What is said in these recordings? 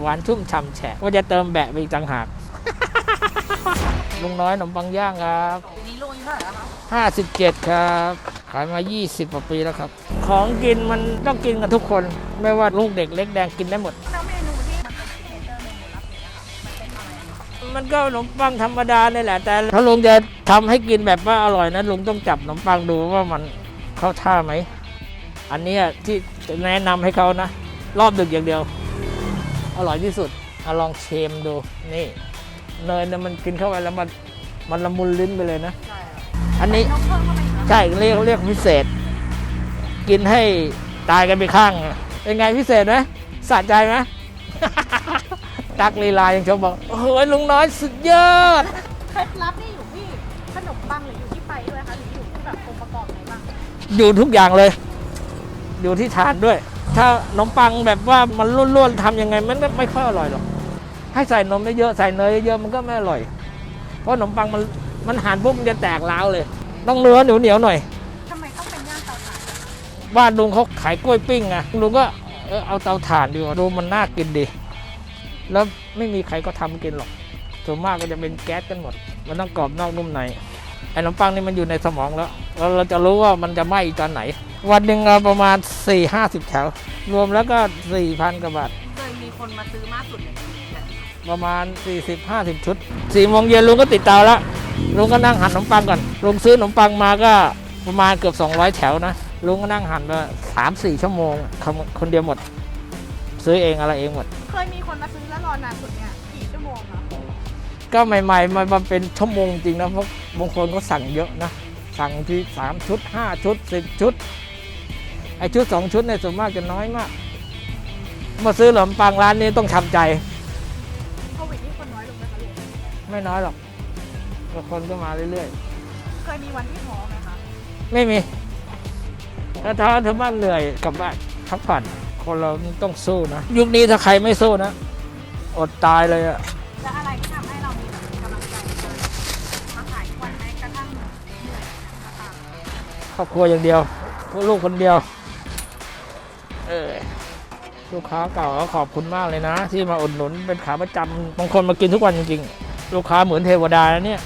หวานชุ่มฉ่ำแฉะว่าจะเติมแบะไปอีกต่างหาก ลุงน้อยขนมปังย่างครับนี่โลนี่เท่าไหร่แล้วคะ57ครับ ขายมา 20กว่าปีแล้วครับ ของกินมันต้องกินกันทุกคน ไม่ว่าลูกเด็กเล็กแดงกินได้หมด แล้วเมนูที่มันเป็นซิกเนเจอร์เมนูลับเนี่ยค่ะมันเป็นอะไรคะมันก็ขนมปังธรรมดาเนี่ยแหละ แต่ถ้าลุงจะทำให้กินแบบว่าอร่อยนะลุงต้องจับขนมปังดูว่ามันเข้าท่าไหม อันเนี้ยที่แนะนำให้เขานะ รอบดึกอย่างเดียว อร่อยที่สุดอะลองเชมดูนี่เนยเนี่ยมันกินเข้าไปแล้วมันมันละมุนลิ้นไปเลยนะ ใช่อันนี้นกเพิ่มเข้าไปอีกนะใช่เรียกเรียกพิเศษ กินให้ตายกันไปข้างอะเป็นไงพิเศษไหมสะใจไหม ตักลีลายังชมบอกโอ้โหลุงน้อยสุดยอด เคล็ดลับนี่อยู่ที่ขนมปังหรืออยู่ที่ไฟด้วยคะหรืออยู่ที่แบบองค์ประกอบไหนบ้างอยู่ทุกอย่างเลย อยู่ที่ทานด้วย ถ้าขนมปังแบบว่ามันร่วนๆทำยังไงมันก็ไม่ค่อยอร่อยหรอก ให้ใส่นมเยอะๆใส่เนยเยอะๆมันก็ไม่อร่อย เพราะขนมปังมันมันหั่นปุ๊บมันจะแตกร้าวเลย ต้องเนื้อเหนียวๆหน่อยทำไมต้องเป็นย่างเตาถ่านบ้านลุงเขาขายกล้วยปิ้งไงลุงก็เออเอาเตาถ่านดีกว่าดูมันน่ากินดี แล้วไม่มีใครก็ทำกินหรอกส่วนมากก็จะเป็นแก๊สกันหมด มันต้องกรอบนอกนุ่มในไอ้ขนมปังนี่มันอยู่ในสมองแล้วแล้วเราจะรู้ว่ามันจะไหม้ตอนไหน วันหนึ่งเอาประมาณ 4 5 0 แถว รวมแล้วก็ 4,000กว่าบาท เคยมีคนมาซื้อมากสุดเลยแบบประมาณ 40 50 ชุด4โมงเย็นลุงก็ติดเตาแล้วลุงก็นั่งหั่นขนมปังก่อน ลุงซื้อขนมปังมาก็ประมาณเกือบ 200 แถวนะ ลุงก็นั่งหั่นมา3 4ชั่วโมงทำคนเดียวหมด ซื้อเองอะไรเองหมด เคยมีคนมาซื้อแล้วรอนานสุดเนี่ยกี่ชั่วโมงคะก็ใหม่ๆมันมาเป็นชั่วโมงจริงนะเพราะบางคนก็สั่งเยอะนะ สั่งทีสามชุด 5 ชุด 10 ชุด ไอชุด2ชุดเนี่ยส่วนมากจะน้อยมาก มาซื้อขนมปังร้านนี้ต้องทำใจโควิดนี่คนน้อยลงไหมคะลุงไม่น้อยหรอกบางคนก็มาเรื่อยเคยมีวันที่ท้อไหมคะๆไม่มีถ้าท้อถ้าบ้านเหนื่อยกลับบ้านพักผ่อนคนเราต้องสู้นะยุคนี้ถ้าใครไม่สู้นะอดตายเลยอะแล้วอะไรที่ทำให้เรามีแบบกำลังใจมาขายทุกวันแม้กระทั่งเหนื่อยนะคะครอบครัวอย่างเดียวลูกคนเดียว เออลูกค้าเก่าก็ขอบคุณมากเลยนะ ที่มาอุดหนุนเป็นขาประจำบางคนมากินทุกวันจริงๆ ลูกค้าเหมือนเทวดานะเนี่ย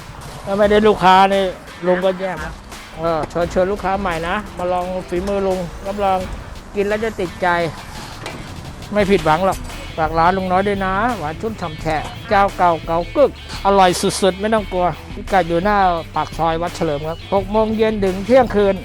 ถ้าไม่ได้ลูกค้านี่ลุงก็แย่นะเออเชิญเชิญลูกค้าใหม่นะ มาลองฝีมือลุงรับรองกินแล้วจะติดใจ ไม่ผิดหวังหรอกฝากร้านลุงน้อยด้วยนะ หวานชุ่มฉ่ำแฉะเจ้าเก่าเก่ากึก อร่อยสุดๆ ไม่ต้องกลัวพิกัดอยู่หน้าปากซอยวัดเฉลิมครับ6โมงเย็นถึงเที่ยงคืน